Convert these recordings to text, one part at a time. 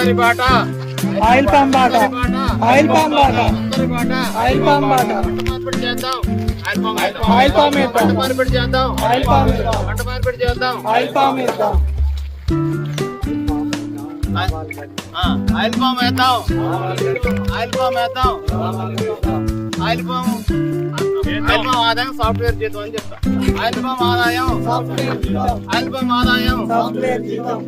అందరి బాట oil palm బాట ఆయిల్ పామ్ బాట అందరి బాట ఆయిల్ పామ్ బాట పంట మార్పిడి చేద్దాం ఆయిల్ పామ్ వేద్దాం. ఆయిల్ పామ్ వేద్దాం. పంట మార్పిడి చేద్దాం ఆయిల్ పామ్ వేద్దాం. పంట మార్పిడి చేద్దాం ఆయిల్ పామ్ వేద్దాం ఆ, ఆయిల్ పామ్ వేద్దాం ఆయిల్ పామ్ వేద్దాం ఆయిల్ పామ్ ఆయిల్ పామ్ ఆదాయం సాఫ్ట్వేర్ చేద్దాం అని చెప్తా ఆయిల్ పామ్ ఆదాయం సాఫ్ట్వేర్ జీతం ఆయిల్ పామ్ ఆదాయం సాఫ్ట్వేర్ జీతం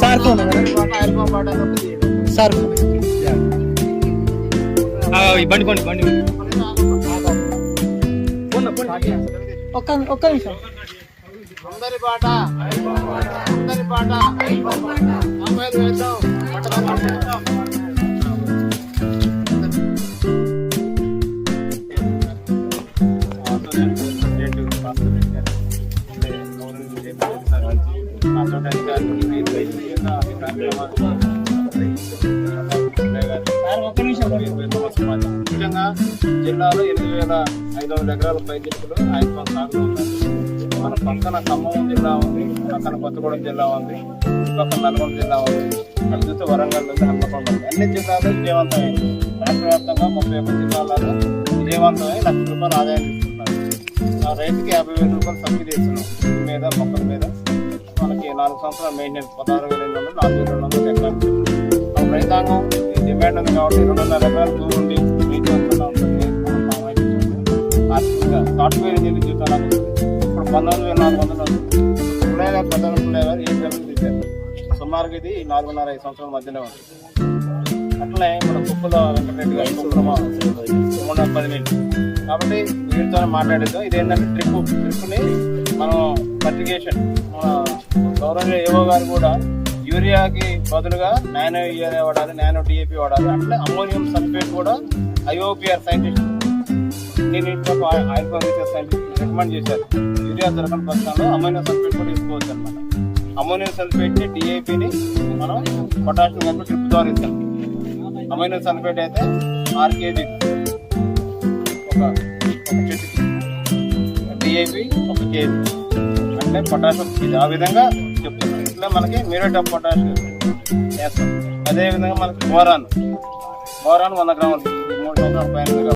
సార్ ఫోన్ సార్ బండి బండి బండి ఒక్క ఒక్క నిమిషం అందరి పాట అందరి పాట అమ్మాయిలు వేద్దాం పట్టణం సార్ ఒక్క నిమిషం ముఖ్యంగా జిల్లాలో ఎనిమిది వేల ఐదు వందల ఎకరాల పైదిక్కులు ఆయన సాగులో ఉన్నారు మన పక్కన ఖమ్మం జిల్లా ఉంది పక్కన కొత్తగూడెం జిల్లా ఉంది పక్కన నల్గొండ జిల్లా ఉంది అక్కడ చూస్తే వరంగల్ ఉంది హన్మకొండ ఉంది. అన్ని జిల్లాలు విజయవంతమైంది రాష్ట్ర వ్యాప్తంగా ముప్పై ఒక్క జిల్లాలలో విజయవంతమై లక్ష రూపాయలు ఆదాయం తీసుకుంటున్నారు ఆ రైతుకి యాభై వేల రూపాయలు సబ్సిడీ ఇస్తున్నాం. మీద మొక్కల మీద. మనకి నాలుగు సంవత్సరాల మెయింటెనెన్స్ పదహారు వేల ఎనిమిది వందలు నాలుగు వేల రెండు వందలు ఎకరాలు. రైతాంగం డిమాండ్ ఉంది కాబట్టి రెండున్నర ఎకరాలు భూమి ఉంది. ఆర్థికంగా సాఫ్ట్వేర్ ఇంజనీరింగ్ జీవితాలు వస్తుంది ఇప్పుడు పంతొమ్మిది వేల నాలుగు వందలు వస్తుంది పుల్లయ్య గారు పెద్దలు పుల్లయ్య గారు ఏడు వేలు తీశారు సుమారుగా ఇది నాలుగున్నర ఐదు సంవత్సరాల మధ్యలో ఉంది. అట్లనే మన కుప్పల వెంకటరెడ్డి గారు సుబ్రహ్మ మూడు వందల పదిహేను కాబట్టి వీటితో మాట్లాడేద్దాం. ఇది ఏంటంటే ట్రిప్ ట్రిప్ని మనం ఫర్టిగేషన్ మన గౌరవ ఏవో గారు కూడా యూరియాకి బదులుగా నానో యూరియా వాడాలి నానో డిఏపి వాడాలి. అట్లే అమ్మోనియం సల్ఫేట్ కూడా ఐఓపిఆర్ సైంటిస్ట్ నేను ఇంట్లో ఆయిల్ పంప్ రీసెర్చ్ సైంటిస్ట్ రికమెండ్ చేశారు. యూరియా దొరకని పక్షంలో అమ్మోనియం సల్ఫేట్ కూడా తీసుకోవచ్చు అనమాట అమ్మోనియం సల్ఫేట్ని డిఏపిని మనం పొటాషియం కలిపి ట్రిప్ ద్వారా ఇస్తాం. అమ్మోనియం సల్ఫేట్ అయితే ఆరు కేజీ ఒక ఒక చెట్టుకి డిఏపి ఒక కేజీ అంటే పొటాషియం. కేజీ ఆ విధంగా చెప్తున్నాం ఇట్లా మనకి మ్యూరేట్ ఆఫ్ పొటాషియం వేస్తాం. అదేవిధంగా మనకి బోరాన్. బోరాన్ వంద గ్రాములు. మూడు వందల పైన